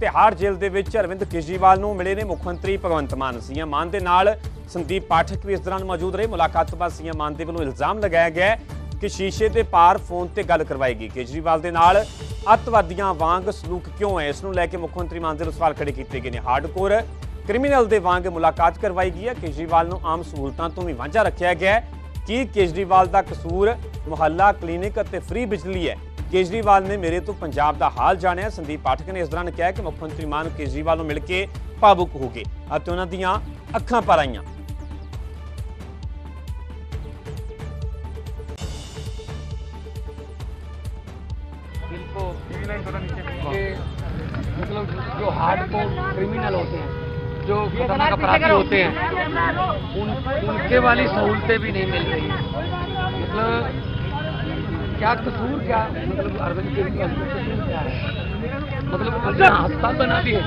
ਤਿਹਾੜ ਜੇਲ੍ਹ ਦੇ ਵਿੱਚ ਅਰਵਿੰਦ ਕੇਜਰੀਵਾਲ ਨੂੰ ਮਿਲੇ ਨੇ ਮੁੱਖ ਮੰਤਰੀ ਭਗਵੰਤ ਮਾਨ। ਸੀਐਮ ਮਾਨ ਦੇ ਨਾਲ ਸੰਦੀਪ ਪਾਠਕ ਵੀ ਇਸ ਦੌਰਾਨ ਮੌਜੂਦ ਰਹੇ। ਮੁਲਾਕਾਤ ਤੋਂ ਬਾਅਦ ਸੀਐਮ ਮਾਨ ਦੇ ਵੱਲੋਂ ਇਲਜ਼ਾਮ ਲਗਾਇਆ ਗਿਆ ਕਿ ਸ਼ੀਸ਼ੇ ਦੇ ਪਾਰ ਫੋਨ ਤੇ ਗੱਲ ਕਰਵਾਈ ਗਈ ਕੇਜਰੀਵਾਲ ਦੇ ਨਾਲ ਅੱਤਵਾਦੀਆਂ ਵਾਂਗ ਸਲੂਕ ਕਿਉਂ ਹੈ? ਇਸ ਨੂੰ ਲੈ ਕੇ ਮੁੱਖ ਮੰਤਰੀ ਮਾਨ ਦੇ ਵੱਲੋਂ ਸਵਾਲ ਖੜੇ ਕੀਤੇ ਗਏ ਨੇ। ਹਾਰਡਕੋਰ ਕ੍ਰਿਮੀਨਲ ਦੇ ਵਾਂਗ ਮੁਲਾਕਾਤ ਕਰਵਾਈ ਗਈ ਹੈ। ਕੇਜਰੀਵਾਲ ਨੂੰ ਆਮ ਸਹੂਲਤਾਂ ਤੋਂ ਵੀ ਵਾਂਝਾ ਰੱਖਿਆ ਗਿਆ ਹੈ। ਕੀ ਕੇਜਰੀਵਾਲ ਦਾ ਕਸੂਰ ਮੁਹੱਲਾ, ਕਲੀਨਿਕ ਅਤੇ ਫ੍ਰੀ ਬਿਜਲੀ ਹੈ? ਕੇਜਰੀਵਾਲ ਨੇ ਮੇਰੇ ਤੋਂ ਪੰਜਾਬ ਦਾ ਹਾਲ ਜਾਣਿਆ ਸੰਦੀਪ ਪਾਠਕ ਨੇ ਇਸ ਦੌਰਾਨ ਕਿਹਾ ਕਿ ਮੁੱਖ ਮੰਤਰੀ ਮਾਨ ਕੇਜਰੀਵਾਲ ਨੂੰ ਮਿਲ ਕੇ ਭਾਵੁਕ ਹੋ ਗਏ ਅਤੇ ਉਹਨਾਂ ਦੀਆਂ ਅੱਖਾਂ ਭਰ ਆਈਆਂ जिनको के मतलब जो हार्ड कोर क्रिमिनल होते हैं जो खतरनाक अपराधी होते हैं उन उनके वाली सहूलतें भी नहीं मिल रही है मतलब क्या कसूर क्या मतलब अरविंद केजरीवाल का कसूर क्या है? मतलब अस्पताल बना दिए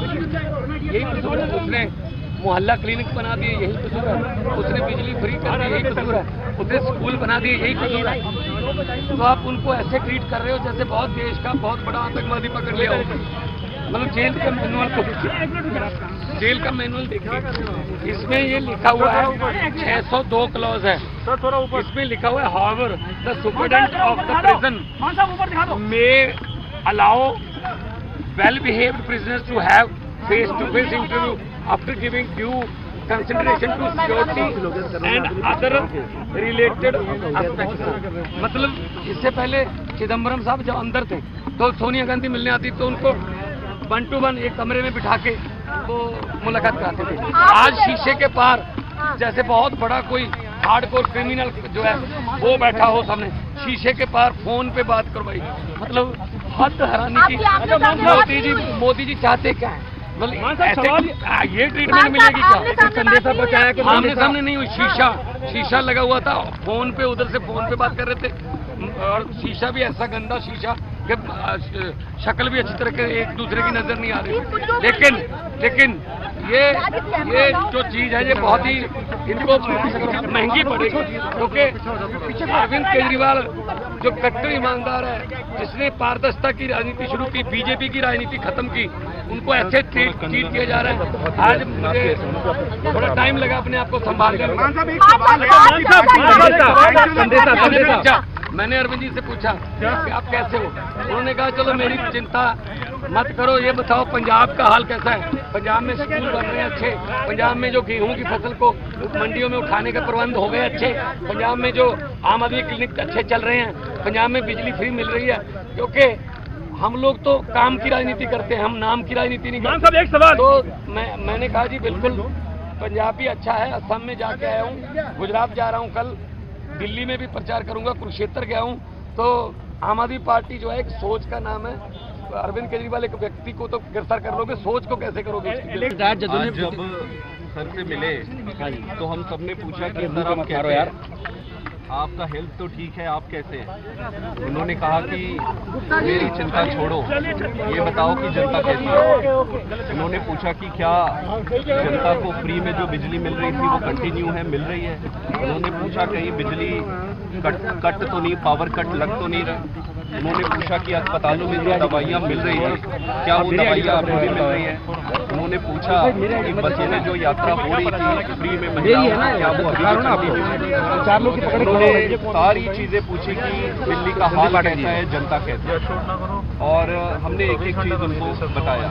यही कसूर है उसने मोहल्ला क्लिनिक बना दिए यही कसूर है। उसने बिजली फ्री कर दी यही कसूर है। उसने स्कूल बना दिए यही कसूर है। तो आप उनको ऐसे ट्रीट कर रहे हो जैसे बहुत देश का बहुत बड़ा आतंकवादी पकड़ लिया हो। मतलब जेल का मैनुअल को जेल का मैनुअल देखिए। इसमें ये लिखा हुआ है 602 क्लॉज है। इसमें लिखा हुआ है however the superintendent of the. Prison may allow well behaved prisoners to have face to face interview after giving due consideration to security and other related मतलब इससे पहले चिदम्बरम साहब जब अंदर थे तो सोनिया गांधी मिलने आती तो उनको वन टू वन एक कमरे में बिठा के वो मुलाकात कराते थे। आज शीशे के पार जैसे बहुत बड़ा कोई हार्डकोर क्रिमिनल जो है वो बैठा हो सामने। शीशे के पार फ़ोन पे बात करवाई। मतलब हद हरानी की। सामने मोदी जी मोदी जी चाहते क्या है? मतलब ये ट्रीटमेंट मिलेगी क्या? सामने नहीं हुई आपकी। आमने सामने नहीं हुई? शीशा शीशा लगा हुआ था फ़ोन पे उधर से फ़ोन पे बात कर रहे थे। और शीशा भी ऐसा गंदा शीशा कि शक्ल भी अच्छी तरह के एक दूसरे की नज़र नहीं आ रही। लेकिन लेकिन ये ये जो चीज़ है ये बहुत ही इनको महँगी पड़ेगी क्योंकि अरविंद केजरीवाल जो कट्टर ईमानदार है जिसने पारदर्शिता की राजनीति शुरू की बीजेपी की राजनीति खत्म की उनको ऐसे ट्रीट ट्रीट किया जा रहा है। आज मुझे थोड़ा टाइम लगा अपने आप को संभालने में संदेशा। मैंने अरविंद जी से पूछा कि आप कैसे हो? उन्होंने कहा चलो मेरी चिंता मत करो ये बताओ पंजाब का हाल कैसा है? पंजाब में स्कूल बन रहे हैं अच्छे। पंजाब में जो गेहूँ की फ़सल को मंडियों में उठाने का प्रबंध हो गए अच्छे। पंजाब में जो आम आदमी क्लिनिक अच्छे चल रहे हैं पंजाब में बिजली फ्री मिल रही है। क्योंकि हम लोग तो काम की राजनीति करते हैं हम नाम की राजनीति नहीं करते एक सवाल। तो मैं मैंने कहा जी बिल्कुल पंजाब भी अच्छा है असम में जाके आया हूँ गुजरात जा रहा हूँ कल दिल्ली में भी प्रचार करूँगा कुरुक्षेत्र गया हूँ। तो आम आदमी पार्टी जो है एक सोच का नाम है। अरविंद केजरीवाल एक व्यक्ति को तो गिरफ़्तार कर लोगे सोच को कैसे करोगे जब सर से मिले तो हम सबने पूछा कि सर आप कह रहे हैं? आपका हेल्थ तो ठीक है, आप कैसे हैं? उन्होंने कहा कि मेरी चिंता छोड़ो। ये बताओ कि जनता कैसी है? उन्होंने पूछा कि क्या जनता को फ्री में जो बिजली मिल रही थी, वो कंटिन्यू है, मिल रही है? उन्होंने पूछा, कहीं बिजली कट कट तो नहीं पावर कट लग तो नहीं रहा। उन्होंने पूछा कि अस्पतालों में जो दवाइयाँ मिल रही हैं क्या वो दवाइयाँ अभी भी मिल रही हैं? उन्होंने पूछा कि बसों में जो यात्रा हो रही थी फ्री में महिलाओं को, क्या वो अभी भी है उन्होंने सारी चीज़ें पूछी कि दिल्ली का हाल कैसा है जनता कैसी है? और हमने एक एक चीज़ उनको बताया।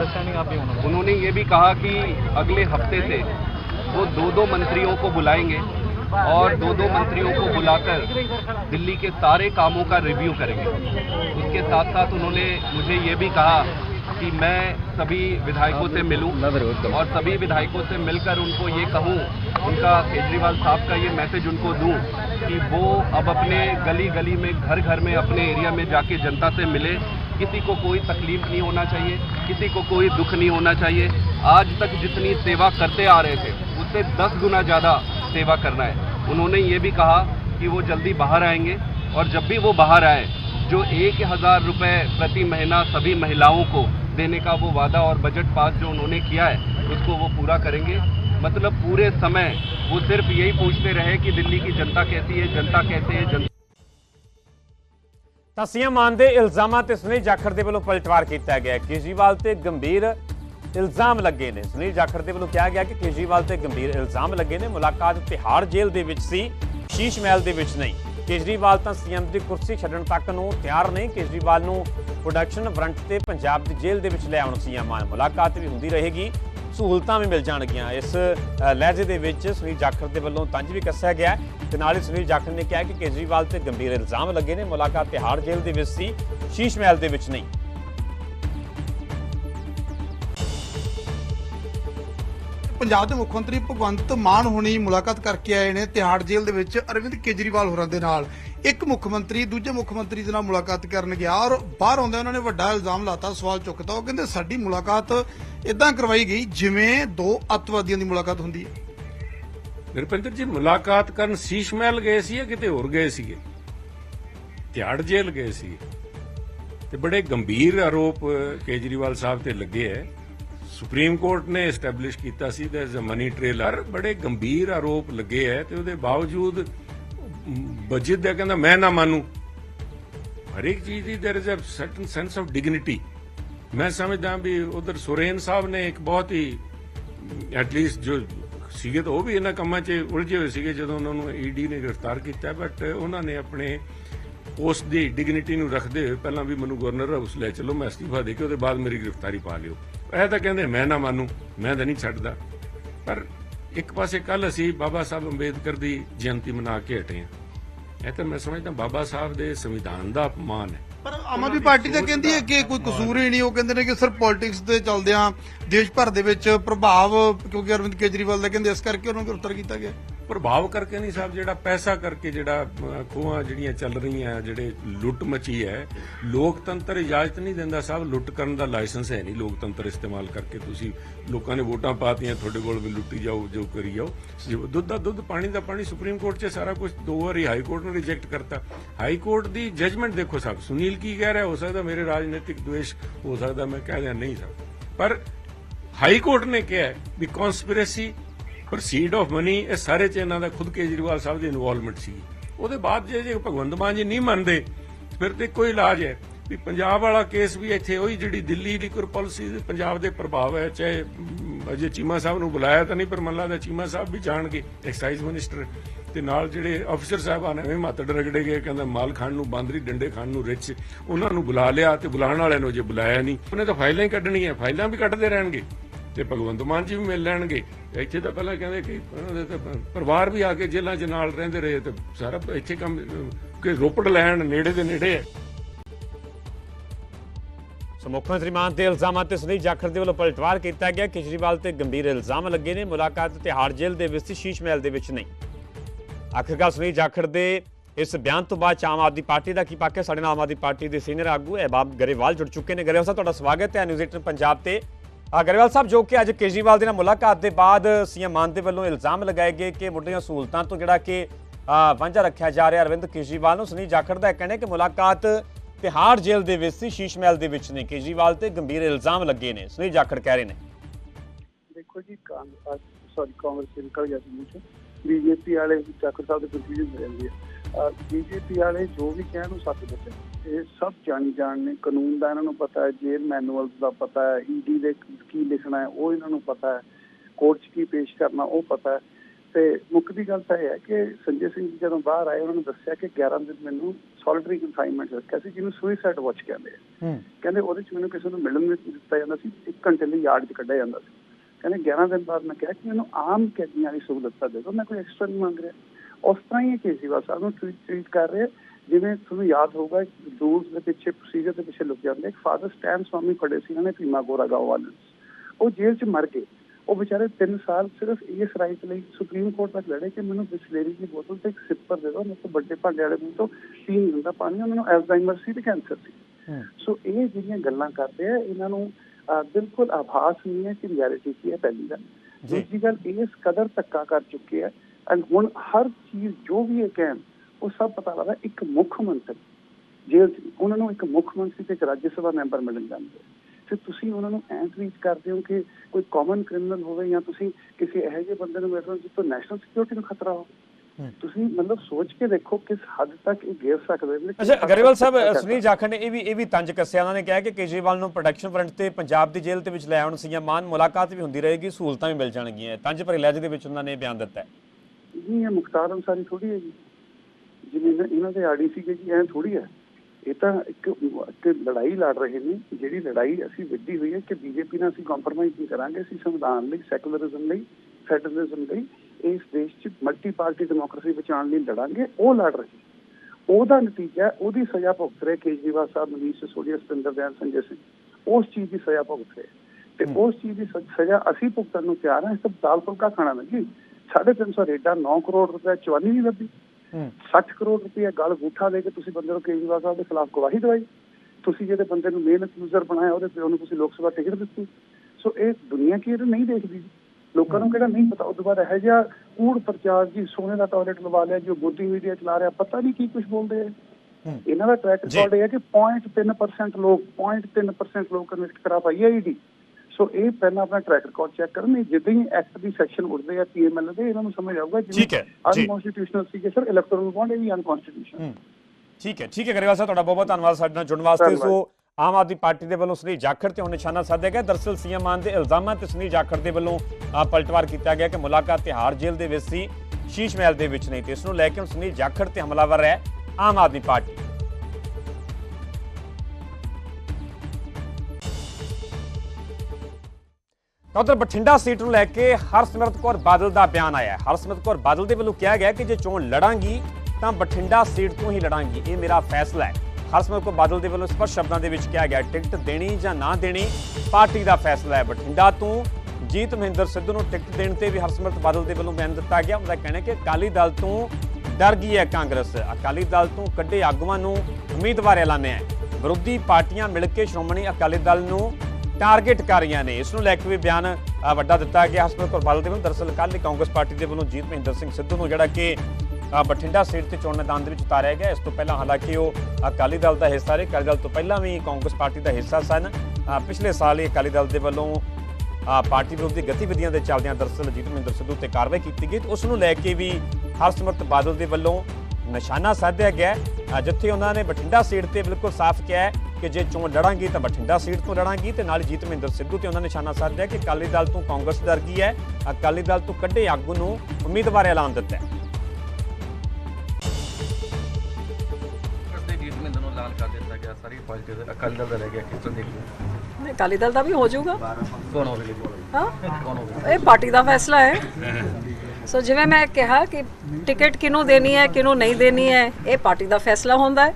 उन्होंने ये भी कहा कि अगले हफ़्ते से वो दो दो मंत्रियों को बुलाएँगे। और दो दो मंत्रियों को बुलाकर दिल्ली के सारे कामों का रिव्यू करेंगे। उसके साथ साथ उन्होंने मुझे ये भी कहा कि मैं सभी विधायकों से मिलूं और सभी विधायकों से मिलकर उनको ये कहूँ उनका केजरीवाल साहब का ये मैसेज उनको दूँ कि वो अब अपने गली गली में घर घर में अपने एरिया में जाके जनता से मिले। किसी को कोई तकलीफ़ नहीं होना चाहिए किसी को कोई दुख नहीं होना चाहिए। आज तक जितनी सेवा करते आ रहे थे उससे दस गुना ज़्यादा सेवा करना है उन्होंने ये भी कहा कि वो जल्दी बाहर आएंगे और जब भी वो बाहर आए जो एक हजार रुपए प्रति महीना सभी महिलाओं को देने का वो वादा और बजट पास जो उन्होंने किया है उसको वो पूरा करेंगे मतलब पूरे समय वो सिर्फ यही पूछते रहे कि दिल्ली की जनता कैसी है जनता कैसे है जनता ਤਾਂ ਸੀਐਮ ਮਾਨ ਦੇ ਇਲਜ਼ਾਮਾਂ ਤੇ ਸੁਨੀਲ ਜਾਖੜ ਦੇ ਵੱਲੋਂ ਪਲਟਵਾਰ ਕੀਤਾ ਗਿਆ ਹੈ। ਕੇਜਰੀਵਾਲ ਤੇ ਗੰਭੀਰ ਇਲਜ਼ਾਮ ਲੱਗੇ ਨੇ। ਸੁਨੀਲ ਜਾਖੜ ਦੇ ਵੱਲੋਂ ਕਿਹਾ ਗਿਆ ਕਿ ਕੇਜਰੀਵਾਲ ਤੇ ਗੰਭੀਰ ਇਲਜ਼ਾਮ ਲੱਗੇ ਨੇ। ਮੁਲਾਕਾਤ ਤਿਹਾੜ ਜੇਲ੍ਹ ਦੇ ਵਿੱਚ ਸੀ, ਸ਼ੀਸ਼ ਮਹਿਲ ਦੇ ਵਿੱਚ ਨਹੀਂ। ਕੇਜਰੀਵਾਲ ਤਾਂ ਸੀਐਮ ਦੀ ਕੁਰਸੀ ਛੱਡਣ ਤੱਕ ਨੂੰ ਤਿਆਰ ਨਹੀਂ ਕੇਜਰੀਵਾਲ ਨੂੰ ਪ੍ਰੋਡਕਸ਼ਨ ਫਰੰਟ ਤੇ ਪੰਜਾਬ ਦੀ ਜੇਲ੍ਹ ਦੇ ਵਿੱਚ ਲੈ ਆਉਣ ਸੀ ਮਾਨ। ਮੁਲਾਕਾਤ ਵੀ ਹੁੰਦੀ ਰਹੇਗੀ। ਸਹੂਲਤਾਂ ਵੀ ਮਿਲ ਜਾਣਗੀਆਂ। ਇਸ ਲਹਿਜੇ ਦੇ ਵਿੱਚ ਸੁਨੀਲ ਜਾਖੜ ਦੇ ਵੱਲੋਂ ਤੰਜ ਵੀ ਕੱਸਿਆ ਗਿਆ ਹੈ ਤੇ ਨਾਲ ਹੀ ਸੁਨੀਲ ਜਾਖੜ ਨੇ ਕਿਹਾ ਕਿ ਕੇਜਰੀਵਾਲ ਤੇ ਗੰਭੀਰ ਇਲਜ਼ਾਮ ਲੱਗੇ ਨੇ। ਮੁਲਾਕਾਤ ਤਿਹਾੜ ਜੇਲ੍ਹ ਦੇ ਵਿੱਚ ਸੀ, ਸ਼ੀਸ਼ ਮਹਿਲ ਦੇ ਵਿੱਚ ਨਹੀਂ। ਪੰਜਾਬ ਦੇ ਮੁੱਖ ਮੰਤਰੀ ਭਗਵੰਤ ਮਾਨ ਹੁਣੀ ਮੁਲਾਕਾਤ ਕਰਕੇ ਆਏ ਨੇ ਤਿਹਾੜ ਜੇਲ੍ਹ ਦੇ ਵਿੱਚ ਅਰਵਿੰਦ ਕੇਜਰੀਵਾਲ ਹੋਰਾਂ ਦੇ ਨਾਲ। ਇੱਕ ਮੁੱਖ ਮੰਤਰੀ, ਦੂਜੇ ਮੁੱਖ ਮੰਤਰੀ ਦੇ ਨਾਲ ਮੁਲਾਕਾਤ ਕਰਨ ਗਿਆ ਔਰ ਬਾਹਰ ਆਉਂਦੇ ਉਹਨਾਂ ਨੇ ਵੱਡਾ ਇਲਜ਼ਾਮ ਲਾਤਾ, ਸਵਾਲ ਚੁੱਕਤਾ। ਉਹ ਕਹਿੰਦੇ, ਸਾਡੀ ਮੁਲਾਕਾਤ ਇਦਾਂ ਕਰਵਾਈ ਗਈ ਜਿਵੇਂ ਦੋ ਅੱਤਵਾਦੀਆਂ ਦੀ ਮੁਲਾਕਾਤ ਹੁੰਦੀ ਹੈ। ਨਿਰਪਿੰਦਰ ਜੀ, ਮੁਲਾਕਾਤ ਕਰਨ ਸ਼ੀਸ਼ ਮਹਿਲ ਗਏ ਸੀ ਜਾਂ ਕਿਤੇ ਹੋਰ ਗਏ ਸੀਗੇ? ਤਿਹਾੜ ਜੇਲ੍ਹ ਗਏ ਸੀ ਤੇ ਬੜੇ ਗੰਭੀਰ ਆਰੋਪ ਕੇਜਰੀਵਾਲ ਸਾਹਿਬ ਤੇ ਲੱਗੇ ਹੈ। ਸੁਪਰੀਮ ਕੋਰਟ ਨੇ ਐਸਟੈਬਲਿਸ਼ ਕੀਤਾ ਸੀ there is a money trailer ਬੜੇ ਗੰਭੀਰ ਆਰੋਪ ਲੱਗੇ ਹੈ ਤੇ ਉਹਦੇ ਬਾਵਜੂਦ ਬਜਿਦ ਦਾ ਕਹਿੰਦਾ, ਮੈਂ ਨਾ ਮੰਨੂ। ਹਰ ਇੱਕ ਚੀਜ਼ ਦੀ there is a certain sense of dignity ਮੈਂ ਸਮਝਦਾ ਵੀ ਉਧਰ ਸੁਰੇਨ ਸਾਹਿਬ ਨੇ ਇੱਕ ਬਹੁਤ ਹੀ ਐਟਲੀਸਟ ਜੋ ਸੀਗੇ ਤਾਂ ਉਹ ਵੀ ਇਹਨਾਂ ਕੰਮਾਂ 'ਚ ਉਲਝੇ ਹੋਏ ਸੀਗੇ ਜਦੋਂ ਉਹਨਾਂ ਨੂੰ ਈਡੀ ਨੇ ਗ੍ਰਿਫਤਾਰ ਕੀਤਾ ਬਟ ਉਹਨਾਂ ਨੇ ਆਪਣੇ ਪੋਸਟ ਦੀ ਡਿਗਨਿਟੀ ਨੂੰ ਰੱਖਦੇ ਹੋਏ ਪਹਿਲਾਂ ਵੀ ਮੈਨੂੰ ਗਵਰਨਰ ਹਾਊਸ ਲੈ ਚਲੋ, ਮੈਂ ਅਸਤੀਫਾ ਦੇ ਕੇ ਉਹਦੇ ਬਾਅਦ ਮੇਰੀ ਗ੍ਰਿਫਤਾਰੀ ਪਾ ਲਿਓ। ਇਹ ਤਾਂ ਕਹਿੰਦੇ, ਮੈਂ ਨਾ ਮਾਨੂੰ, ਮੈਂ ਤਾਂ ਨਹੀਂ ਛੱਡਦਾ। ਪਰ ਇੱਕ ਪਾਸੇ ਕੱਲ ਅਸੀਂ ਬਾਬਾ ਸਾਹਿਬ ਅੰਬੇਦਕਰ ਦੀ ਜਯੰਤੀ ਮਨਾ ਕੇ ਹਟੇ ਹਾਂ। ਇਹ ਤਾਂ ਮੈਂ ਸਮਝਦਾ, ਬਾਬਾ ਸਾਹਿਬ ਦੇ ਸੰਵਿਧਾਨ ਦਾ ਅਪਮਾਨ ਹੈ। ਪਰ ਆਮ ਆਦਮੀ ਪਾਰਟੀ ਤਾਂ ਕਹਿੰਦੀ ਹੈ ਕਿ ਕੋਈ ਕਸੂਰ ਹੀ ਨਹੀਂ, ਉਹ ਕਹਿੰਦੇ ਨੇ ਕਿ ਸਿਰਫ ਪੋਲਿਟਿਕਸ ਦੇ ਚਲਦਿਆਂ ਦੇਸ਼ ਭਰ ਦੇ ਵਿੱਚ ਪ੍ਰਭਾਵ, ਕਿਉਂਕਿ ਅਰਵਿੰਦ ਕੇਜਰੀਵਾਲ ਦਾ ਕਹਿੰਦੇ ਇਸ ਕਰਕੇ ਉਹਨਾਂ ਨੂੰ ਗ੍ਰਿਫਤਾਰ ਕੀਤਾ ਗਿਆ। ਪ੍ਰਭਾਵ ਕਰਕੇ ਨਹੀਂ ਸਾਹਿਬ ਜਿਹੜਾ ਪੈਸਾ ਕਰਕੇ ਜਿਹੜਾ ਖੋਹਾਂ ਜਿਹੜੀਆਂ ਚੱਲ ਰਹੀਆਂ, ਜਿਹੜੇ ਲੁੱਟ ਮਚੀ ਹੈ, ਲੋਕਤੰਤਰ ਇਜਾਜ਼ਤ ਨਹੀਂ ਦਿੰਦਾ ਸਾਹਿਬ ਲੁੱਟ ਕਰਨ ਦਾ ਲਾਇਸੈਂਸ ਹੈ ਨਹੀਂ ਲੋਕਤੰਤਰ ਇਸਤੇਮਾਲ ਕਰਕੇ। ਤੁਸੀਂ ਲੋਕਾਂ ਨੇ ਵੋਟਾਂ ਪਾਤੀਆਂ, ਤੁਹਾਡੇ ਕੋਲ ਵੀ ਲੁੱਟੀ ਜਾਓ, ਜੋ ਕਰੀ ਜਾਓ। ਜੋ ਦੁੱਧ ਦਾ ਦੁੱਧ, ਪਾਣੀ ਦਾ ਪਾਣੀ, ਸੁਪਰੀਮ ਕੋਰਟ 'ਚ ਸਾਰਾ ਕੁਝ ਦੋ ਵਾਰੀ ਹਾਈ ਕੋਰਟ ਨੇ ਰਿਜੈਕਟ ਕਰਤਾ। ਹਾਈ ਕੋਰਟ ਦੀ ਜਜਮੈਂਟ ਦੇਖੋ ਸਾਹਿਬ ਸੁਨੀਲ ਕੀ ਕਹਿ ਰਿਹਾ? ਹੋ ਸਕਦਾ ਮੇਰੇ ਰਾਜਨੀਤਿਕ ਦੁਵੇਸ਼, ਹੋ ਸਕਦਾ ਮੈਂ ਕਹਿ ਦਿਆਂ ਨਹੀਂ ਸਾਹਿਬ ਪਰ ਹਾਈ ਕੋਰਟ ਨੇ ਕਿਹਾ ਵੀ ਕਨਸਪੀਰੇਸੀ ਪਰ ਸੀਡ ਆਫ ਮਨੀ ਇਹ ਸਾਰੇ ਚ ਇਹਨਾਂ ਦਾ ਖੁਦ ਕੇਜਰੀਵਾਲ ਸਾਹਿਬ ਦੀ ਇਨਵੋਲਵਮੈਂਟ ਸੀ ਉਹਦੇ ਬਾਅਦ ਜੇ ਜੇ ਭਗਵੰਤ ਮਾਨ ਜੀ ਨਹੀਂ ਮੰਨਦੇ, ਫਿਰ ਤੇ ਕੋਈ ਇਲਾਜ ਹੈ ਵੀ ਪੰਜਾਬ ਵਾਲਾ ਕੇਸ ਵੀ ਇੱਥੇ ਉਹੀ ਜਿਹੜੀ ਦਿੱਲੀ ਦੀ ਕੋਈ ਪਾਲਿਸੀ ਪੰਜਾਬ ਦੇ ਪ੍ਰਭਾਵ ਹੈ, ਚਾਹੇ ਅਜੇ ਚੀਮਾ ਸਾਹਿਬ ਨੂੰ ਬੁਲਾਇਆ ਤਾਂ ਨਹੀਂ, ਪਰ ਮੱਲਾ ਦਾ ਚੀਮਾ ਸਾਹਿਬ ਵੀ ਜਾਣਗੇ ਐਕਸਾਈਜ਼ ਮਿਨਿਸਟਰ ਤੇ ਨਾਲ ਜਿਹੜੇ ਅਫਸਰ ਸਾਹਿਬਾਨ ਐਵੇਂ ਮੱਤ ਰਗੜੇ ਗਏ, ਕਹਿੰਦਾ ਮਾਲ ਖਾਣ ਨੂੰ ਬਾਂਦਰੀ, ਡੰਡੇ ਖਾਣ ਨੂੰ ਰਿਚ ਉਹਨਾਂ ਨੂੰ ਬੁਲਾ ਲਿਆ ਤੇ ਬੁਲਾਉਣ ਵਾਲਿਆਂ ਨੂੰ ਜੇ ਬੁਲਾਇਆ ਨਹੀਂ। ਉਹਨੇ ਤਾਂ ਫਾਈਲਾਂ ਹੀ ਕੱਢਣੀਆਂ, ਫਾਈਲਾਂ ਵੀ ਕੱਢਦੇ ਰਹਿਣਗੇ। ਤੇ ਭਗਵੰਤ ਮਾਨ ਜੀ ਵੀ ਮਿਲ ਲੈਣਗੇ। ਇੱਥੇ ਤਾਂ ਪਹਿਲਾਂ ਕਹਿੰਦੇ ਕਿ ਉਹਨਾਂ ਦੇ ਤਾਂ ਪਰਿਵਾਰ ਵੀ ਆ ਕੇ ਜੇਲ੍ਹਾਂ 'ਚ ਨਾਲ ਰਹਿੰਦੇ ਰਹੇ ਤੇ ਸਾਰਾ ਇੱਥੇ ਕੰਮ, ਕਿ ਰੋਪੜ ਲੈਣ ਨੇੜੇ ਦੇ ਨੇੜੇ ਹੈ। ਸੋ ਮੁੱਖ ਮੰਤਰੀ ਮਾਨ ਤੇ ਇਲਜ਼ਾਮਾਂ ਤੇ ਸੁਨੀਲ ਜਾਖੜ ਦੇ ਵੱਲੋਂ ਪਲਟਵਾਰ ਕੀਤਾ ਗਿਆ। ਕੇਜਰੀਵਾਲ ਤੇ ਗੰਭੀਰ ਇਲਜ਼ਾਮ ਲੱਗੇ ਨੇ। ਮੁਲਾਕਾਤ ਤਿਹਾੜ ਜੇਲ੍ਹ ਦੇ ਵਿੱਚ ਸ਼ੀਸ਼ ਮਹਿਲ ਦੇ ਵਿੱਚ ਨਹੀਂ। ਆਖਿਰਕਾਰ ਸੁਨੀਲ ਜਾਖੜ ਦੇ ਇਸ ਬਿਆਨ ਤੋਂ ਬਾਅਦ 'ਚ ਆਮ ਆਦਮੀ ਪਾਰਟੀ ਦਾ ਕੀ ਪੱਕ ਹੈ? ਸਾਡੇ ਨਾਲ ਆਮ ਆਦਮੀ ਪਾਰਟੀ ਦੇ ਸੀਨੀਅਰ ਆਗੂ ਅਹਿਬਾਬ ਗਰੇਵਾਲ ਜੁੜ ਚੁੱਕੇ ਨੇ। ਗਰੇਵਾਲ ਸਾਹਿਬ, ਤੁਹਾਡਾ ਸਵਾਗਤ ਹੈ। ਨਿਊਜ਼ 18 ਪੰਜਾਬ ਤੇ ਅ, ਸਾਹਿਬ ਜੋ ਕਿ ਅੱਜ ਕੇਜਰੀਵਾਲ ਦੇ ਨਾਲ ਮੁਲਾਕਾਤ ਦੇ ਬਾਅਦ ਸੀਐਮ ਮਾਨ ਦੇ ਵੱਲੋਂ ਇਲਜ਼ਾਮ ਲਗਾਏ ਗਏ ਕਿ ਮੁੱਢਲੀਆਂ ਸਹੂਲਤਾਂ ਤੋਂ ਜਿਹੜਾ ਕਿ ਵਾਂਝਾ ਰੱਖਿਆ ਜਾ ਰਿਹਾ। ਅਰਵਿੰਦ ਕੇਜਰੀਵਾਲ ਨੂੰ ਸੁਨੀਲ ਜਾਖੜ ਦਾ ਕਹਿਣਾ ਕਿ ਮੁਲਾਕਾਤ ਤਿਹਾੜ ਜੇਲ੍ਹ ਦੇ ਵਿੱਚ ਸੀ ਸ਼ੀਸ਼ ਮਹਿਲ ਦੇ ਵਿੱਚ ਨਹੀਂ। ਕੇਜਰੀਵਾਲ ਤੇ ਗੰਭੀਰ ਇਲਜ਼ਾਮ ਲੱਗੇ ਨੇ। ਸੁਨੀਲ ਜਾਖੜ ਕਹਿ ਰਹੇ ਨੇ। ਦੇਖੋ ਜੀ ਕਾਂਗਰਸ ਸੌਰੀ ਕਾਂਗਰਸ ਨਿਕਲ ਗਿਆ ਸੀ ਮੂੰਹ ਬੀਜੇਪੀ ਵਾਲੇ ਚੱਕਰ ਸਾਹਿਬ ਦੇ ਕਨਫਿਊਜ਼ਨ ਹੋ ਹੈ। ਬੀਜੇਪੀ ਵਾਲੇ ਜੋ ਵੀ ਕਹਿਣ ਨੂੰ ਸੱਚ ਦੱਸਣ ਇਹ ਸਭ ਜਾਣੀ ਜਾਣ ਨੇ। ਕਾਨੂੰਨ ਦਾ ਇਹਨਾਂ ਨੂੰ ਪਤਾ ਹੈ ਜੇਲ ਮੈਨੂਅਲ ਦਾ ਪਤਾ ਹੈ ਈਡੀ ਦੇ ਕੀ ਲਿਖਣਾ ਹੈ ਉਹ ਇਹਨਾਂ ਨੂੰ ਪਤਾ ਹੈ ਕੋਰਟ 'ਚ ਕੀ ਪੇਸ਼ ਕਰਨਾ ਉਹ ਪਤਾ ਹੈ। ਤੇ ਮੁੱਖ ਦੀ ਗੱਲ ਤਾਂ ਇਹ ਹੈ ਕਿ ਸੰਜੇ ਸਿੰਘ ਜੀ ਜਦੋਂ ਬਾਹਰ ਆਏ ਉਹਨਾਂ ਨੂੰ ਦੱਸਿਆ ਕਿ 11 ਦਿਨ ਮੈਨੂੰ ਸੋਲਿਟਰੀ ਕਨਫਾਈਨਮੈਂਟ ਰੱਖਿਆ ਸੀ ਜਿਹਨੂੰ ਸੁਇਸਾਈਡ ਵਾਚ ਕਹਿੰਦੇ ਆ। ਕਹਿੰਦੇ ਉਹਦੇ ਚ ਮੈਨੂੰ ਕਿਸੇ ਨੂੰ ਮਿਲਣ ਨਹੀਂ ਦਿੱਤਾ ਜਾਂਦਾ ਸੀ 1 ਘੰਟੇ ਲਈ ਯਾਰਡ 'ਚ ਕੱਢਿਆ ਜਾਂਦਾ ਸੀ। ਕਹਿੰਦੇ 11 ਦਿਨ ਬਾਅਦ ਮੈਂ ਕਿਹਾ ਕਿ ਮੈਨੂੰ ਆਮ ਕੈਦੀਆਂ ਦੀ ਸਹੂਲਤ ਦੇ ਦਿਓ ਮੈਂ ਕੋਈ ਐਕਸਟਰਾ ਨਹੀਂ ਮੰਗ ਰਿਹਾ। ਉਸ ਤਰ੍ਹਾਂ ਹੀ ਇਹ ਕੇਜਰੀਵਾਲ ਸਾਹਿਬ ਨੂੰ ਟ੍ਰੀਟ ਕਰ ਰਹੇ ਜਿਵੇਂ ਤੁਹਾਨੂੰ ਯਾਦ ਹੋਊਗਾ ਰੂਲਸ ਦੇ ਪਿੱਛੇ ਪ੍ਰੋਸੀਜਰ ਦੇ ਪਿੱਛੇ ਲੁਕ ਜਾਂਦੇ ਇੱਕ ਫਾਦਰ ਸਟੈਨ ਸਵਾਮੀ ਖੜੇ ਸੀ ਉਹਨਾਂ ਨੇ ਭੀਮਾ ਗੋਰਾ ਗਾਓ ਵਾਲੇ। ਉਹ ਜੇਲ੍ਹ 'ਚ ਮਰ ਗਏ। ਉਹ ਵਿਚਾਰੇ 3 ਸਾਲ ਸਿਰਫ ਇਸ ਰਾਈਟ ਲਈ ਸੁਪਰੀਮ ਕੋਰਟ ਤੱਕ ਲੜੇ ਕਿ ਮੈਨੂੰ ਬਿਸਲੇਰੀ ਦੀ ਬੋਤਲ ਤੇ ਇੱਕ ਸਿੱਪਰ ਦੇ ਦਿਓ ਤੋਂ ਵੱਡੇ ਭਾਂਡੇ ਵਾਲੇ ਮੂੰਹ ਤੋਂ ਪੀਣ ਦਿੰਦਾ ਪਾਣੀ ਉਹਨਾਂ ਨੂੰ ਐਲਜ਼ਾਈਮਰ ਸੀ ਤੇ ਕੈਂਸਰ ਸੀ। ਸੋ ਇਹ ਜਿਹੜੀਆਂ ਗੱਲਾਂ ਕਰਦੇ ਆ ਇਹਨਾਂ ਨੂੰ ਬਿਲਕੁਲ ਆਭਾਸ ਨਹੀਂ ਹੈ ਕਿ ਰਿਐਲਿਟੀ ਕੀ ਹੈ ਪਹਿਲੀ ਗੱਲ। ਦੂਜੀ ਗੱਲ ਇਸ ਕਦਰ ਧੱਕਾ ਕਰ ਚੁੱਕੇ ਆ। ਐਂਡ ਹੁਣ ਹਰ ਚੀਜ਼ ਜੋ ਵੀ ਇਹ ਕਹਿਣ ਉਹ ਸਭ ਪਤਾ ਲੱਗਦਾ ਇੱਕ ਮੁੱਖ ਮੰਤਰੀ 'ਚ ਉਹਨਾਂ ਨੂੰ ਇੱਕ ਮੁੱਖ ਮੰਤਰੀ ਤੇ ਇੱਕ ਰਾਜ ਸਭਾ ਮੈਂਬਰ ਮਿਲਣ ਜਾਂਦੇ। ਫਿਰ ਤੁਸੀਂ ਉਹਨਾਂ ਨੂੰ ਐਂ ਟ੍ਰੀਟ ਕਰਦੇ ਹੋ ਕਿ ਕੋਈ ਕਾਮਨ ਕ੍ਰਿਮੀਨਲ ਹੋਵੇ ਜਾਂ ਤੁਸੀਂ ਕਿਸੇ ਇਹੋ ਜਿਹੇ ਬੰਦੇ ਨੂੰ ਹੋ ਜਿਸ ਤੋਂ ਨੈਸ਼ਨਲ ਸਿਕਿਉਰਿਟੀ ਨੂੰ ਖਤਰਾ ਹੋ। ਤੁਸੀਂ ਮਤਲਬ ਸੋਚ ਕੇ ਦੇਖੋ ਕਿਸ ਹੱਦ ਤੱਕ ਇਹ ਗਿਰ ਸਕਦੇ ਨੇ ਅੱਛਾ ਗਰੇਵਾਲ ਸਾਹਿਬ ਸੁਨੀਲ ਜਾਖੜ ਨੇ ਇਹ ਵੀ ਇਹ ਵੀ ਤੰਜ ਕੱਸਿਆ। ਉਹਨਾਂ ਨੇ ਕਿਹਾ ਕਿ ਕੇਜਰੀਵਾਲ ਨੂੰ ਪ੍ਰੋਡਕਸ਼ਨ ਫਰੰਟ ਤੇ ਪੰਜਾਬ ਦੀ ਜੇਲ੍ਹ ਦੇ ਵਿੱਚ ਲੈ ਆਉਣ ਸੀਆਂ ਮਾਨ ਮੁਲਾਕਾਤ ਵੀ ਹੁੰਦੀ ਰਹੇਗੀ ਸਹੂਲਤਾਂ ਵੀ ਮਿਲ ਜਾਣਗੀਆਂ। ਤੰਜ ਭਰੇ ਲਹਿਜੇ ਦੇ ਵਿੱਚ ਉਹਨਾਂ ਨੇ ਬਿਆਨ ਦਿੱਤਾ ਹੈ। ਨਹੀਂ ਇਹ ਮੁਖਤਾਰ ਅਨਸਾਰੀ ਥੋੜੀ ਹੈ ਜੀ। ਜਿਵੇਂ ਇਹਨਾਂ- ਦੇ ਆੜੀ ਸੀਗੇ ਜੀ ਐ ਥੋੜੀ ਹੈ। ਇਹ ਤਾਂ ਇੱਕ ਇੱਕ ਲੜਾਈ ਲੜ ਰਹੇ ਨੇ ਜਿਹੜੀ ਲੜਾਈ ਅਸੀਂ ਵਿੱਢੀ ਹੋਈ ਹੈ ਕਿ ਬੀਜੇਪੀ ਨਾਲ ਅਸੀਂ ਕੰਪਰੋਮਾਈਜ਼ ਨਹੀਂ ਕਰਾਂਗੇ। ਅਸੀਂ ਸੰਵਿਧਾਨ ਲਈ ਸੈਕੂਲਰਿਜ਼ਮ ਲਈ ਫੈਡਰਲਿਜ਼ਮ ਲਈ ਇਸ ਦੇਸ਼ 'ਚ ਮਲਟੀ ਪਾਰਟੀ ਡੈਮੋਕ੍ਰੇਸੀ ਬਚਾਉਣ ਲਈ ਲੜਾਂਗੇ ਉਹ ਲੜ ਰਹੇ ਉਹਦਾ ਨਤੀਜਾ ਉਹਦੀ ਸਜ਼ਾ ਭੁਗਤ ਰਹੇ ਕੇਜਰੀਵਾਲ ਸਾਹਿਬ ਮਨੀਸ਼ ਸਿਸੋਦੀਆ ਸਤਿੰਦਰ ਦਯਾਲ ਸੰਜੇ ਸਿੰਘ। ਉਸ ਚੀਜ਼ ਦੀ ਸਜ਼ਾ ਭੁਗਤ ਰਹੇ। ਤੇ ਉਸ ਚੀਜ਼ ਦੀ ਸ- ਸਜ਼ਾ ਅਸੀਂ ਭੁਗਤਣ ਨੂੰ ਤਿਆਰ ਹਾਂ। ਇਸ ਤੋਂ ਦਾਲ ਫੁਲਕਾ ਖਾਣਾ ਨਹੀਂ 350 ਰੇਡਾ 9 ਕਰੋੜ ਰੁਪਏ ਚਵਾਨੀ ਨਹੀਂ ਲੱਭੀ। 60 ਕਰੋੜ ਰੁਪਏ ਗਲ ਗੂਠਾ ਦੇ ਕੇ ਤੁਸੀਂ ਬੰਦੇ ਨੂੰ ਕੇਜਰੀਵਾਲ ਸਾਹਿਬ ਦੇ ਖਿਲਾਫ ਗਵਾਹੀ ਦਵਾਈ। ਤੁਸੀਂ ਜਿਹੜੇ ਬੰਦੇ ਨੂੰ ਮੇਨ ਅਕਿਊਜ਼ਰ ਬਣਾਇਆ ਉਹਦੇ ਪਿਓ ਨੂੰ ਤੁਸੀਂ ਲੋਕ ਸਭਾ ਟਿਕਟ ਦਿੱਤੀ। ਸੋ ਇਹ ਦੁਨੀਆ ਕੀ ਇਹ ਨਹੀਂ ਦੇਖਦੀ? ਲੋਕਾਂ ਨੂੰ ਕਿਹੜਾ ਨਹੀਂ ਪਤਾ? ਉਸ ਤੋਂ ਬਾਅਦ ਇਹੋ ਜਿਹਾ ਕੂੜ ਪ੍ਰਚਾਰ ਜੀ ਸੋਨੇ ਦਾ ਟਾਇਲਟ ਲਵਾ ਲਿਆ ਜੋ ਗੋਦੀ ਮੀਡੀਆ ਚਲਾ ਰਿਹਾ ਪਤਾ ਨਹੀਂ ਕੀ ਕੁਝ ਬੋਲਦੇ ਆ। ਇਹਨਾਂ ਦਾ ਟਰੈਕ। ਰਿਕਾਰਡ ਇਹ ਹੈ ਕਿ 0.3% ਲੋਕ 0.3% ਲੋਕ ਕਨਵਿਕਟ ਕਰਾ ਪਾਈ ਹੈ ਈਡੀ ਸੋ ਇਹ ਪਹਿਲਾਂ ਆਪਣਾ ਟਰੈਕ ਰਿਕਾਰਡ ਚੈੱਕ ਕਰਨ ਇਹ ਜਿੱਦਾਂ ਹੀ ਐਕਟ ਦੀ ਸੈਕਸ਼ਨ ਉੱਠਦੇ ਆ ਪੀਐਮਐਲ ਦੇ ਇਹਨਾਂ ਨੂੰ ਸਮਝ ਆਊਗਾ ਠੀਕ ਹੈ, ਜੀ। ਅਨਕਨਸਟੀਟਿਊਸ਼ਨਲ ਸੀਗੇ ਸਰ ਇਲੈਕਟੋਰਲ ਬੌਂਡ ਇਹ ਵੀ ਅਨਕਨਸਟੀਟਿਊਸ਼ਨਲ ਠੀਕ ਹੈ ਠੀਕ ਹੈ ਗਰੇਵਾਲ ਸਾਹਿਬ ਤੁਹਾਡਾ ਬਹੁਤ ਬਹੁਤ ਧੰਨਵਾਦ ਸਾਡੇ ਨਾਲ ਜੁੜਨ ਵਾਸਤੇ। ਸੋ ਆਮ ਆਦਮੀ ਪਾਰਟੀ ਦੇ ਵੱਲੋਂ ਸੁਨੀਲ ਜਾਖੜ ਤੇ ਹੁਣ ਨਿਸ਼ਾਨਾ ਸਾਧਿਆ ਗਿਆ ਦਰਸਲ ਸੀਐਮ ਮਾਨ ਦੇ ਇਲਜ਼ਾਮਾਂ ਤੇ ਸੁਨੀਲ ਜਾਖੜ ਦੇ ਵੱਲੋਂ ਪਲਟਵਾਰ ਕੀਤਾ ਗਿਆ ਕਿ ਮੁਲਾਕਾਤ ਤਿਹਾੜ ਜੇਲ੍ਹ ਦੇ ਵਿੱਚ ਸੀ ਸ਼ੀਸ਼ ਮਹਿਲ ਦੇ ਵਿੱਚ ਨਹੀਂ ਤੇ ਇਸ ਨੂੰ ਲੈ ਕੇ ਸੁਨੀਲ ਜਾਖੜ ਤੇ ਹਮਲਾਵਰ ਹੈ ਆਮ ਆਦਮੀ ਪਾਰਟੀ ਤਾਂ ਉਧਰ ਬਠਿੰਡਾ ਸੀਟ ਨੂੰ ਲੈ ਕੇ ਹਰਸਿਮਰਤ ਕੌਰ ਬਾਦਲ ਦਾ ਬਿਆਨ ਆਇਆ ਹੈ। ਹਰਸਿਮਰਤ ਕੌਰ ਬਾਦਲ ਦੇ ਵੱਲੋਂ ਕਿਹਾ ਗਿਆ ਕਿ ਜੇ ਚੋਣ ਲੜਾਂਗੀ, ਤਾਂ ਬਠਿੰਡਾ ਸੀਟ ਤੋਂ ਹੀ ਲੜਾਂਗੀ। ਇਹ ਮੇਰਾ ਫੈਸਲਾ ਹੈ। ਹਰਸਿਮਰਤ ਕੌਰ ਬਾਦਲ ਦੇ ਵੱਲੋਂ ਸਪਸ਼ਟ ਸ਼ਬਦਾਂ ਦੇ ਵਿੱਚ ਕਿਹਾ ਗਿਆ ਟਿਕਟ ਦੇਣੀ ਜਾਂ ਨਾ ਦੇਣੀ ਪਾਰਟੀ ਦਾ ਫੈਸਲਾ ਹੈ ਬਠਿੰਡਾ ਤੋਂ। ਜੀਤ ਮਹਿੰਦਰ ਸਿੱਧੂ ਨੂੰ ਟਿਕਟ ਦੇਣ ਤੇ ਵੀ ਹਰਸਿਮਰਤ ਬਾਦਲ ਦੇ ਵੱਲੋਂ ਬਿਆਨ ਦਿੱਤਾ ਗਿਆ। ਉਹਦਾ ਕਹਿਣਾ ਕਿ ਅਕਾਲੀ ਦਲ ਤੋਂ ਡਰ ਗਈ ਹੈ ਕਾਂਗਰਸ। ਅਕਾਲੀ ਦਲ ਤੋਂ ਕੱਢੇ ਆਗੂਆਂ ਨੂੰ ਉਮੀਦਵਾਰ ਐਲਾਨਿਆ ਹੈ। ਵਿਰੋਧੀ ਪਾਰਟੀਆਂ ਮਿਲ ਕੇ ਸ਼੍ਰੋਮਣੀ ਅਕਾਲੀ ਦਲ ਨੂੰ ਟਾਰਗੇਟ ਕਰ ਰਹੀਆਂ ਨੇ। ਇਸ ਨੂੰ ਲੈ ਕੇ ਵੀ ਬਿਆਨ ਵੱਡਾ ਦਿੱਤਾ ਗਿਆ। ਹਸਪਤਾਲ ਕੌਰ ਬਾਦਲ ਦੇ ਵੱਲੋਂ ਦਰਅਸਲ ਕੱਲ੍ਹ ਹੀ ਕਾਂਗਰਸ ਪਾਰਟੀ ਦੇ ਵੱਲੋਂ ਜੀਤ ਮਹਿੰਦਰ ਸਿੰਘ ਸਿੱਧੂ ਨੂੰ ਜਿਹੜਾ ਕਿ ਬਠਿੰਡਾ ਸੀਟ ਤੇ ਚੋਣ ਮੈਦਾਨ ਦੇ ਵਿੱਚ ਉਤਾਰਿਆ ਗਿਆ। ਇਸ ਤੋਂ ਪਹਿਲਾਂ ਹਾਲਾਂਕਿ ਉਹ ਅਕਾਲੀ ਦਲ ਦਾ ਹਿੱਸਾ ਰਹੇ। ਅਕਾਲੀ ਦਲ ਤੋਂ ਪਹਿਲਾਂ ਵੀ ਕਾਂਗਰਸ ਪਾਰਟੀ ਦਾ ਹਿੱਸਾ ਸਨ। ਪਿਛਲੇ ਸਾਲ ਹੀ ਅਕਾਲੀ ਦਲ ਦੇ ਵੱਲੋਂ ਪਾਰਟੀ ਵਿਰੋਧੀ ਗਤੀਵਿਧੀਆਂ ਦੇ ਚੱਲਦਿਆਂ ਦਰਅਸਲ ਜੀਤ ਮਹਿੰਦਰ ਸਿੱਧੂ ਤੇ ਕਾਰਵਾਈ ਕੀਤੀ ਗਈ। ਤੇ ਉਸ ਨੂੰ ਲੈ ਕੇ ਵੀ ਹਰਸਿਮਰਤ ਬਾਦਲ ਦੇ ਵੱਲੋਂ ਨਿਸ਼ਾਨਾ ਸਾਧਿਆ ਗਿਆ। ਜਿੱਥੇ ਉਹਨਾਂ ਨੇ ਬਠਿੰਡਾ ਸੀਟ ਤੇ ਬਿਲਕੁਲ ਸਾਫ਼ ਕਿਹਾ ਕਿ ਜੇ ਚੋਣ ਲੜਾਂਗੀ ਤਾਂ ਬਠਿੰਡਾ ਸੀਟ ਤੋਂ ਲੜਾਂਗੀ ਤੇ ਨਾਲ ਜੀਤ ਮਹਿੰਦਰ ਸਿੱਧੂ ਤੇ ਉਹਨਾਂ ਨੇ ਨਿਸ਼ਾਨਾ ਸਾਧਿਆ ਕਿ ਅਕਾਲੀ ਦਲ ਤੋਂ ਕਾਂਗਰਸ ਡਰ ਗਈ ਹੈ? ਅਕਾਲੀ ਦਲ ਤੋਂ ਕੱਢੇ ਆਗੂ ਨੂੰ ਉਮੀਦਵਾਰ ਐਲਾਨ ਦਿੱਤਾ ਹੈ। ਤੇ ਜੀਤ ਮਹਿੰਦਰ ਨੂੰ ਐਲਾਨ ਕਰ ਦਿੱਤਾ ਗਿਆ ਸਾਰੀ ਪਾਰਟੀ ਦੇ ਅਕਾਲੀ ਦਲ ਦਾ ਰਹਿ ਗਿਆ ਕਿਸ ਤਰ੍ਹਾਂ ਦੇਖਦੇ ਨਹੀਂ, ਅਕਾਲੀ ਦਲ ਦਾ ਵੀ ਹੋ ਜਾਊਗਾ। ਕੌਣ ਹੋਵੇਗੀ ਹਾਂ? ਕੌਣ ਹੋਵੇਗਾ? ਇਹ ਪਾਰਟੀ ਦਾ ਫੈਸਲਾ ਹੈ। ਸੋ ਜਿਵੇਂ ਮੈਂ ਕਿਹਾ ਕਿ ਟਿਕਟ ਕਿਹਨੂੰ ਦੇਣੀ ਹੈ ਕਿਹਨੂੰ ਨਹੀਂ ਦੇਣੀ ਹੈ ਇਹ ਪਾਰਟੀ ਦਾ ਫੈਸਲਾ ਹੁੰਦਾ ਹੈ।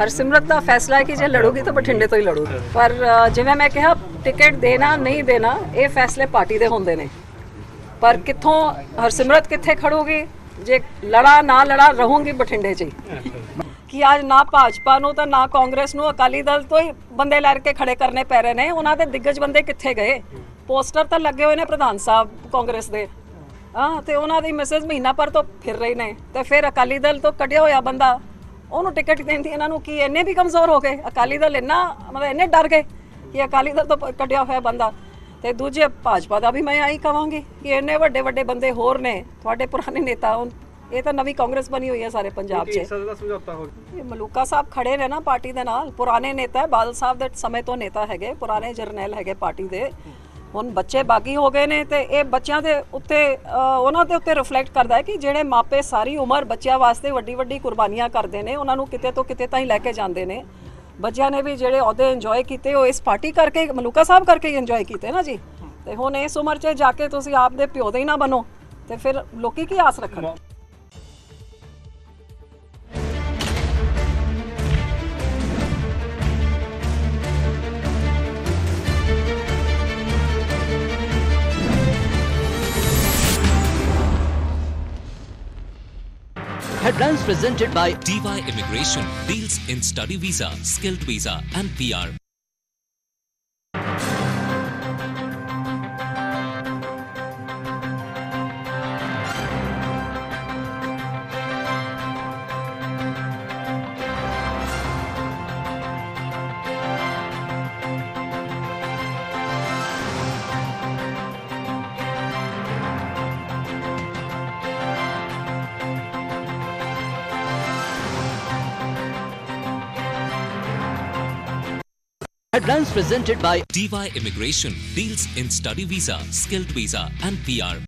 ਹਰਸਿਮਰਤ ਦਾ ਫੈਸਲਾ ਹੈ ਕਿ ਜੇ ਲੜੂਗੀ ਤਾਂ ਬਠਿੰਡੇ ਤੋਂ ਹੀ ਲੜੂਗੀ ਪਰ ਜਿਵੇਂ ਮੈਂ ਕਿਹਾ, ਟਿਕਟ ਦੇਣਾ, ਨਹੀਂ ਦੇਣਾ, ਇਹ ਫੈਸਲੇ ਪਾਰਟੀ ਦੇ ਹੁੰਦੇ ਨੇ। ਪਰ ਕਿੱਥੋਂ ਹਰਸਿਮਰਤ ਕਿੱਥੇ ਖੜੂਗੀ? ਜੇ ਲੜਾ ਨਾ ਲੜਾ, ਰਹੂੰਗੀ ਬਠਿੰਡੇ 'ਚ ਹੀ। ਕਿ ਅੱਜ ਨਾ ਭਾਜਪਾ ਨੂੰ ਤਾਂ ਨਾ ਕਾਂਗਰਸ ਨੂੰ ਅਕਾਲੀ ਦਲ ਤੋਂ ਹੀ ਬੰਦੇ ਲੜ ਕੇ ਖੜੇ ਕਰਨੇ ਪੈ ਰਹੇ ਨੇ। ਉਹਨਾਂ ਦੇ ਦਿੱਗਜ ਬੰਦੇ ਕਿੱਥੇ ਗਏ? ਪੋਸਟਰ ਤਾਂ ਲੱਗੇ ਹੋਏ ਨੇ ਪ੍ਰਧਾਨ ਸਾਹਿਬ ਕਾਂਗਰਸ ਦੇ। ਹਾਂ, ਤੇ ਉਹਨਾਂ ਦੀ ਮੈਸੇਜ ਮਹੀਨਾ ਪਰ ਤੋਂ ਫਿਰ ਰਹੇ ਨੇ। ਤੇ ਫਿਰ ਅਕਾਲੀ ਦਲ ਤੋਂ ਕੱਢਿਆ ਹੋਇਆ ਬੰਦਾ। ਉਹਨੂੰ ਟਿਕਟ ਦੇਣ ਦੀ ਇਹਨਾਂ ਨੂੰ ਕੀ ਇੰਨੇ ਵੀ ਕਮਜ਼ੋਰ ਹੋ ਗਏ ਅਕਾਲੀ ਦਲ ਇੰਨਾ ਮਤਲਬ ਇੰਨੇ ਡਰ ਗਏ ਕਿ ਅਕਾਲੀ ਦਲ ਤੋਂ ਕੱਢਿਆ ਹੋਇਆ ਬੰਦਾ। ਤੇ ਦੂਜੇ ਭਾਜਪਾ ਦਾ ਵੀ ਮੈਂ ਆਹੀ ਕਵਾਂਗੀ ਕਿ ਇੰਨੇ ਵੱਡੇ ਵੱਡੇ ਬੰਦੇ ਹੋਰ ਨੇ ਤੁਹਾਡੇ ਪੁਰਾਣੇ ਨੇਤਾ ਇਹ ਤਾਂ ਨਵੀਂ ਕਾਂਗਰਸ ਬਣੀ ਹੋਈ ਹੈ ਸਾਰੇ ਪੰਜਾਬ 'ਚ। ਦਾ ਸਮਝੌਤਾ ਹੋ ਇਹ ਮਲੂਕਾ ਸਾਹਿਬ ਖੜੇ ਨੇ ਨਾ ਪਾਰਟੀ ਦੇ ਨਾਲ ਪੁਰਾਣੇ ਨੇਤਾ ਹੈ, ਬਾਦਲ ਸਾਹਿਬ ਦੇ ਸਮੇਂ ਤੋਂ ਨੇਤਾ ਹੈਗੇ ਪੁਰਾਣੇ ਜਰਨੈਲ ਹੈਗੇ ਪਾਰਟੀ ਦੇ। ਹੁਣ ਬੱਚੇ ਬਾਗੀ ਹੋ ਗਏ ਨੇ ਤੇ ਇਹ ਬੱਚਿਆਂ ਦੇ ਉੱਤੇ ਉਹਨਾਂ ਦੇ ਉੱਤੇ ਰਿਫਲੈਕਟ ਕਰਦਾ ਹੈ ਕਿ ਜਿਹੜੇ ਮਾਪੇ ਸਾਰੀ ਉਮਰ ਬੱਚਿਆਂ ਵਾਸਤੇ ਵੱਡੀ ਵੱਡੀ ਕੁਰਬਾਨੀਆਂ ਕਰਦੇ ਨੇ, ਉਹਨਾਂ ਨੂੰ ਕਿਤੇ ਤੋਂ ਕਿਤੇ ਤਾਂ ਹੀ ਲੈ ਕੇ ਜਾਂਦੇ ਨੇ। ਬੱਚਿਆਂ ਨੇ ਵੀ ਜਿਹੜੇ ਅਹੁਦੇ ਇੰਜੋਏ ਕੀਤੇ, ਉਹ ਇਸ ਪਾਰਟੀ ਕਰਕੇ, ਮਲੂਕਾ ਸਾਹਿਬ ਕਰਕੇ ਹੀ ਇੰਜੋਏ ਕੀਤੇ ਨਾ ਜੀ? ਤੇ ਹੁਣ ਇਸ ਉਮਰ 'ਚ ਜਾ ਕੇ ਤੁਸੀਂ ਆਪ ਦੇ ਪਿਓ ਦੇ ਹੀ ਨਾ ਬਣੋ, ਤੇ ਫਿਰ ਲੋਕੀ ਕੀ ਆਸ ਰੱਖਣ? Headlines presented by DY Immigration deals in study visa, skilled visa, and PR. Headlines presented by DY Immigration deals in study visa, skilled visa, and PR.